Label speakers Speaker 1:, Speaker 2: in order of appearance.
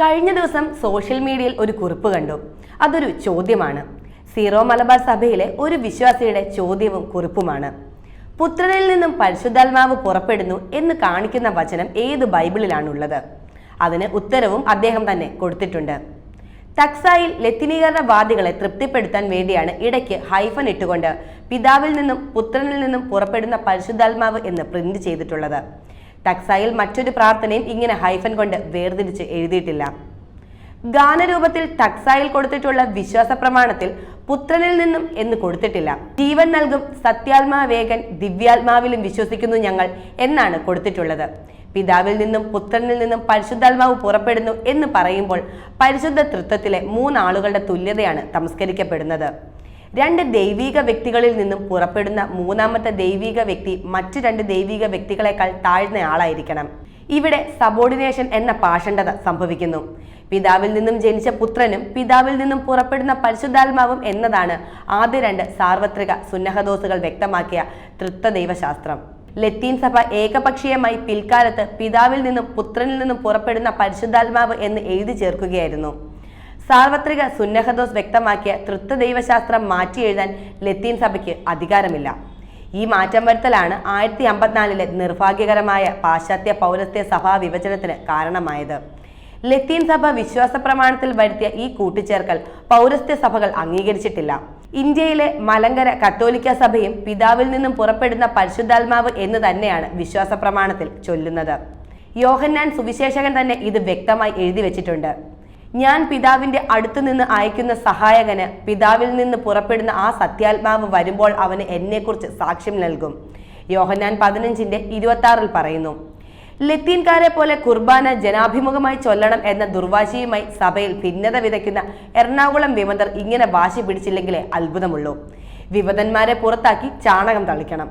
Speaker 1: കഴിഞ്ഞ ദിവസം സോഷ്യൽ മീഡിയയിൽ ഒരു കുറിപ്പ് കണ്ടു. അതൊരു ചോദ്യമാണ്. സീറോ മലബാർ സഭയിലെ ഒരു വിശ്വാസിയുടെ ചോദ്യവും കുറിപ്പുമാണ്. പുത്രനിൽ നിന്നും പരിശുദ്ധാത്മാവ് പുറപ്പെടുന്നു എന്ന് കാണിക്കുന്ന വചനം ഏത് ബൈബിളിലാണുള്ളത്? അതിന് ഉത്തരവും അദ്ദേഹം തന്നെ കൊടുത്തിട്ടുണ്ട്. ടക്സായിൽ ലത്തിനീകരണവാദികളെ തൃപ്തിപ്പെടുത്താൻ വേണ്ടിയാണ് ഇടയ്ക്ക് ഹൈഫൻ ഇട്ടുകൊണ്ട് പിതാവിൽ നിന്നും പുത്രനിൽ നിന്നും പുറപ്പെടുന്ന പരിശുദ്ധാത്മാവ് എന്ന് പ്രിന്റ് ചെയ്തിട്ടുള്ളത്. ടക്സായിൽ മറ്റൊരു പ്രാർത്ഥനയും ഇങ്ങനെ ഹൈഫൻ കൊണ്ട് വേർതിരിച്ച് എഴുതിയിട്ടില്ല. ഗാനരൂപത്തിൽ ടക്സായിൽ കൊടുത്തിട്ടുള്ള വിശ്വാസ പ്രമാണത്തിൽ പുത്രനിൽ നിന്നും എന്ന് കൊടുത്തിട്ടില്ല. ജീവൻ നൽകും സത്യാത്മാവേകൻ ദിവ്യാത്മാവിലും വിശ്വസിക്കുന്നു ഞങ്ങൾ എന്നാണ് കൊടുത്തിട്ടുള്ളത്. പിതാവിൽ നിന്നും പുത്രനിൽ നിന്നും പരിശുദ്ധാത്മാവ് പുറപ്പെടുന്നു എന്ന് പറയുമ്പോൾ പരിശുദ്ധ തൃത്വത്തിലെ മൂന്നാളുകളുടെ തുല്യതയാണ് തമസ്കരിക്കപ്പെടുന്നത്. രണ്ട് ദൈവിക വ്യക്തികളിൽ നിന്നും പുറപ്പെടുന്ന മൂന്നാമത്തെ ദൈവിക വ്യക്തി മറ്റു രണ്ട് ദൈവിക വ്യക്തികളെക്കാൾ താഴ്ന്ന ആളായിരിക്കണം. ഇവിടെ സബോർഡിനേഷൻ എന്ന പാഷണ്ഡത സംഭവിക്കുന്നു. പിതാവിൽ നിന്നും ജനിച്ച പുത്രനും പിതാവിൽ നിന്നും പുറപ്പെടുന്ന പരിശുദ്ധാത്മാവും എന്നതാണ് ആദ്യ രണ്ട് സാർവത്രിക സുന്നഹദോസുകൾ വ്യക്തമാക്കിയ തൃത്വദൈവശാസ്ത്രം ലത്തീൻ സഭ ഏകപക്ഷീയമായി പിൽക്കാലത്ത് പിതാവിൽ നിന്നും പുത്രനിൽ നിന്നും പുറപ്പെടുന്ന പരിശുദ്ധാത്മാവ് എന്ന് എഴുതി ചേർക്കുകയായിരുന്നു. സാർവത്രിക സുന്നഹദോസ് വ്യക്തമാക്കിയ തൃത്വദൈവശാസ്ത്രം മാറ്റി എഴുതാൻ ലത്തീൻ സഭയ്ക്ക് അധികാരമില്ല. ഈ മാറ്റം വരുത്തലാണ് ആയിരത്തി അമ്പത്തിനാലിലെ നിർഭാഗ്യകരമായ പാശ്ചാത്യ പൗരസ്ത്യ സഭാ വിഭജനത്തിന് കാരണമായത്. ലത്തീൻ സഭ വിശ്വാസ പ്രമാണത്തിൽ വരുത്തിയ ഈ കൂട്ടിച്ചേർക്കൽ പൗരസ്ത്യ സഭകൾ അംഗീകരിച്ചിട്ടില്ല. ഇന്ത്യയിലെ മലങ്കര കത്തോലിക്ക സഭയും പിതാവിൽ നിന്നും പുറപ്പെടുന്ന പരിശുദ്ധാത്മാവ് എന്ന് തന്നെയാണ് വിശ്വാസ പ്രമാണത്തിൽ ചൊല്ലുന്നത്. യോഹന്നാൻ സുവിശേഷകൻ തന്നെ ഇത് വ്യക്തമായി എഴുതി വെച്ചിട്ടുണ്ട്. ഞാൻ പിതാവിന്റെ അടുത്തു നിന്ന് അയക്കുന്ന സഹായകന് പിതാവിൽ നിന്ന് പുറപ്പെടുന്ന ആ സത്യാത്മാവ് വരുമ്പോൾ അവന് എന്നെക്കുറിച്ച് സാക്ഷ്യം നൽകും. യോഹന്നാൻ പതിനഞ്ചിന്റെ ഇരുപത്തി പറയുന്നു ലത്തീൻകാരെ പോലെ കുർബാന ജനാഭിമുഖമായി ചൊല്ലണം എന്ന ദുർവാശിയുമായി സഭയിൽ ഭിന്നത വിതയ്ക്കുന്ന എറണാകുളം വിമതർ ഇങ്ങനെ വാശി പിടിച്ചില്ലെങ്കിലേ അത്ഭുതമുള്ളൂ. വിമതന്മാരെ പുറത്താക്കി ചാണകം തളിക്കണം.